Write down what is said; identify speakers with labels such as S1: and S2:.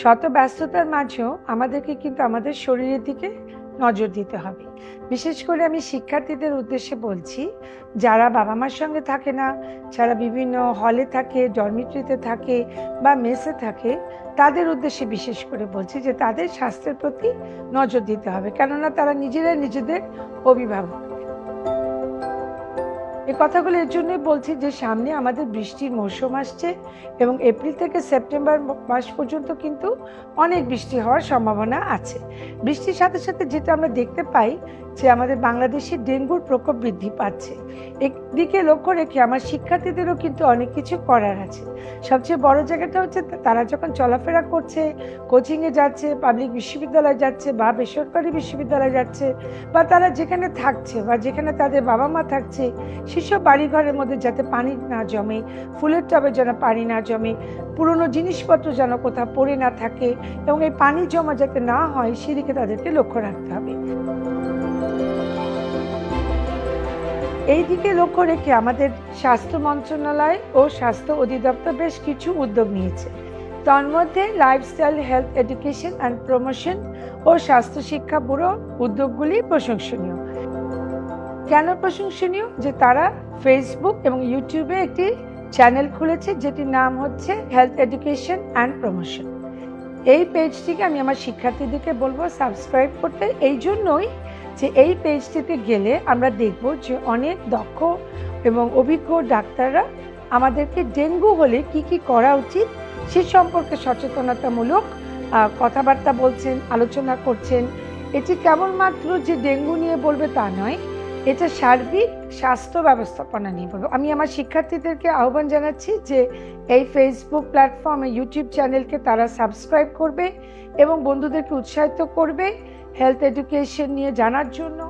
S1: শত ব্যস্ততার মাঝেও আমাদেরকে কিন্তু আমাদের শরীরের দিকে নজর দিতে হবে। বিশেষ করে আমি শিক্ষার্থীদের উদ্দেশ্যে বলছি, যারা বাবা মার সঙ্গে থাকে না, যারা বিভিন্ন হলে থাকে ডরমিটরিতে থাকে বা মেসে থাকে, তাদের উদ্দেশ্যে বিশেষ করে বলছি যে তাদের স্বাস্থ্যের প্রতি নজর দিতে হবে। কেননা তারা নিজেরাই নিজেদের অভিভাবক। এ কথাগুলো এর জন্যই বলছি যে সামনে আমাদের বৃষ্টির মৌসুম আসছে এবং এপ্রিল থেকে সেপ্টেম্বর মাস পর্যন্ত কিন্তু অনেক বৃষ্টি হওয়ার সম্ভাবনা আছে। বৃষ্টির সাথে সাথে যেটা আমরা দেখতে পাই যে আমাদের বাংলাদেশে ডেঙ্গুর প্রকোপ বৃদ্ধি পাচ্ছে। একদিকে লক্ষ্য রেখে আমার শিক্ষার্থীদেরও কিন্তু অনেক কিছু করার আছে। সবচেয়ে বড় জায়গাটা হচ্ছে তারা যখন চলাফেরা করছে কোচিংয়ে যাচ্ছে পাবলিক বিশ্ববিদ্যালয়ে যাচ্ছে বা বেসরকারি বিশ্ববিদ্যালয়ে যাচ্ছে বা তারা যেখানে থাকছে বা যেখানে তাদের বাবা মা থাকছে সেসব বাড়িঘরের মধ্যে যাতে পানি না জমে, ফুলের টবে যেন পানি না জমে, পুরনো জিনিসপত্র যেন কোথাও পড়ে না থাকে এবং এই পানি জমা যাতে না হয়, সেদিকে তাদেরকে লক্ষ্য রাখতে হবে। এই দিকে লক্ষ্য রেখে আমাদের স্বাস্থ্য মন্ত্রণালয় ও স্বাস্থ্য অধিদপ্তর বেশ কিছু উদ্যোগ নিয়েছে। তন্মধ্যে lifestyle, health, education and promotion ও স্বাস্থ্য শিক্ষা ব্যুরো উদ্যোগগুলি প্রশংসনীয়। কেন প্রশংসনীয় যে তারা ফেসবুক এবং ইউটিউবে একটি চ্যানেল খুলেছে, যেটির নাম হচ্ছে হেলথ এডুকেশন অ্যান্ড প্রমোশন এই পেজটিকে আমি আমার শিক্ষার্থীদেরকে বলব সাবস্ক্রাইব করতে। এই জন্যই যে এই পেজটিতে গেলে আমরা দেখব যে অনেক দক্ষ এবং অভিজ্ঞ ডাক্তাররা আমাদেরকে ডেঙ্গু হলে কি কি করা উচিত, সে সম্পর্কে সচেতনতামূলক কথাবার্তা বলছেন, আলোচনা করছেন। এটি কেবলমাত্র যে ডেঙ্গু নিয়ে বলবে তা নয় এটা সার্বিক স্বাস্থ্য ব্যবস্থাপনা নিয়ে বলব। আমি আমার শিক্ষার্থীদেরকে আহ্বান জানাচ্ছি যে এই ফেসবুক প্ল্যাটফর্মে ইউটিউব চ্যানেলকে তারা সাবস্ক্রাইব করবে এবং বন্ধুদেরকে উৎসাহিত করবে হেলথ এডুকেশন নিয়ে জানার জন্য।